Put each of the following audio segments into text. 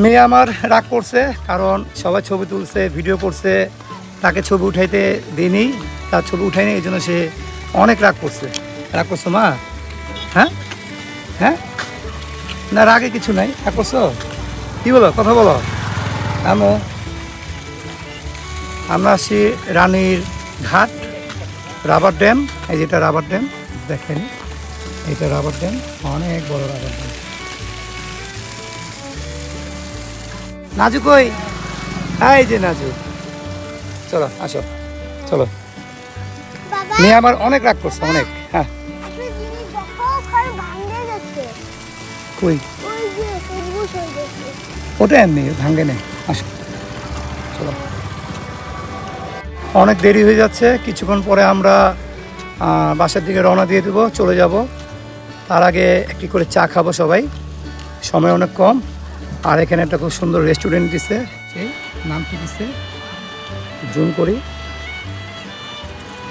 মেয়ে আমার রাগ করছে, কারণ সবাই ছবি তুলছে ভিডিও করছে। তাকে ছবি উঠাইতে দিইনি তার ছবি উঠাইনি এই জন্য সে অনেক রাগ করছে। রাগ করছ মা? হ্যাঁ? হ্যাঁ? না, রাগে কিছু নাই। রাগ করছ? কি বলো, কথা বলো। আমো আমরা আসছি রানীর ঘাট, রাবার ড্যাম। এই যেটা রাবার ড্যাম, দেখেন। এটা রাবার ড্যাম, অনেক বড় রাবার ড্যাম। নাজু কই? এই যে নাজু। চলো আসো। চলো। মেয়ে আমার অনেক রাগ করছে অনেক। হ্যাঁ। কই? ওটা এমনি ভাঙ্গে নেই। আসো। চলো। অনেক দেরি হয়ে যাচ্ছে। কিছুক্ষণ পরে আমরা বাসার দিকে রওনা দিয়ে দেবো চলে যাব। তার আগে একটি করে চা খাব সবাই। সময় অনেক কম। আর এখানে একটা খুব সুন্দর রেস্টুরেন্ট দিছে সেই নাম কি দিছে? জুম করি।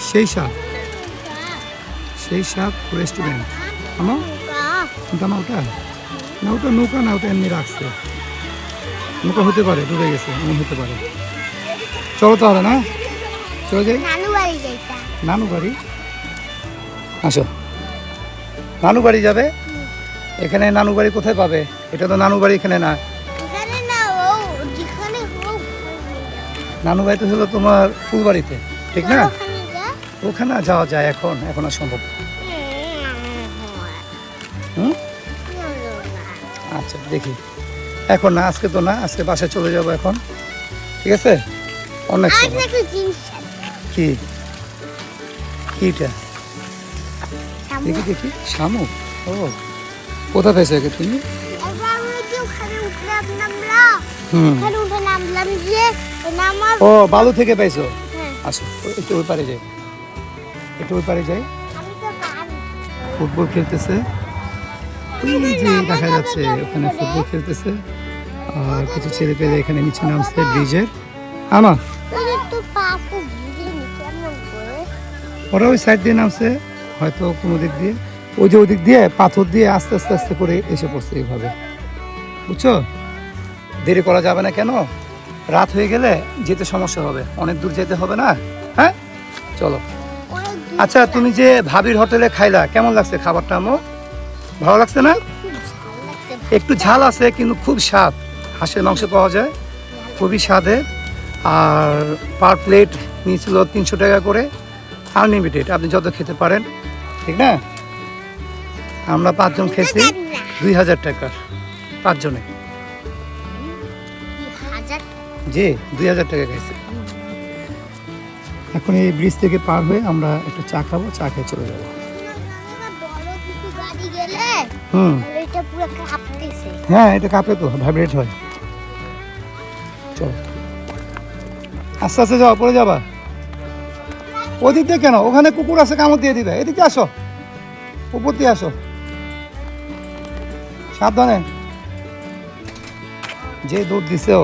সেই সাপ সেই সাপ রেস্টুরেন্ট আমার না ওটা না ওটা নৌকা না ওটা এমনি রাখছে। নৌকা হতে পারে ডুবে গেছে এমন হতে পারে। চলো তাহলে না? চলে যাই। নানু বাড়ি আসো। নানু বাড়ি যাবে? এখানে নানু বাড়ি কোথায় পাবে? এটা তো নানু বাড়ি এখানে না। নানু বাড়ি তো হলো তোমার ফুলবাড়িতে ঠিক না? ওখানে যাওয়া যায় এখন এখন আর সম্ভব হুম? আচ্ছা দেখি। এখন না আজকে তো না আজকে বাসায় চলে যাব এখন। ঠিক আছে? অনেক। কি? কিটা? দেখি দেখি। শামুক? ও। কোথা পেয়েছ একে তুমি? ও বালু থেকে পাইছো? হ্যাঁ, আসো একটু ওই পারে যাই। একটু ওই পারে যাই। ফুটবল খেলতেছে। যে দেখা যাচ্ছে ওখানে ফুটবল খেলতেছে। আর কিছু ছেলে পেলে এখানে নিচে নামছে ব্রিজের। আমা ওরা ওই সাইড দিয়ে নামছে হয়তো কোনো দিক দিয়ে। ওই যে ওদিক দিয়ে, পাথর দিয়ে আস্তে আস্তে আস্তে করে এসে পড়ছে এইভাবে। বুঝছ? দেরি করা যাবে না কেন? রাত হয়ে গেলে যেতে সমস্যা হবে। অনেক দূর যেতে হবে না? হ্যাঁ? চলো। আচ্ছা তুমি যে ভাবির হোটেলে খাইলা, কেমন লাগছে খাবারটা আমো ভালো লাগছে না? একটু ঝাল আছে, কিন্তু খুব স্বাদ। হাঁসের মাংস পাওয়া যায়, খুবই স্বাদে। আর পার প্লেট নিয়েছিল তিনশো টাকা করে। আনলিমিটেড, আপনি যত খেতে পারেন। ঠিক না? আমরা পাঁচজন খেয়েছি দুই হাজার টাকার পাঁচজনে। জি দুই হাজার টাকা খাইছি এখন এই ব্রিজ থেকে পার হয়ে আমরা একটু চা খাব চা খেয়ে চলে যাব। হুম। হ্যাঁ এটা কাঁপে তো ভাইব্রেট হয়। চলো। আস্তে আস্তে যাও পরে যাবা। ওদিক দিয়ে কেন? ওখানে কুকুর আছে কামড় দিয়ে দিবে। এদিকে আসো। উপর দিয়ে আসো। সাবধানে। যে দুধ দিছেও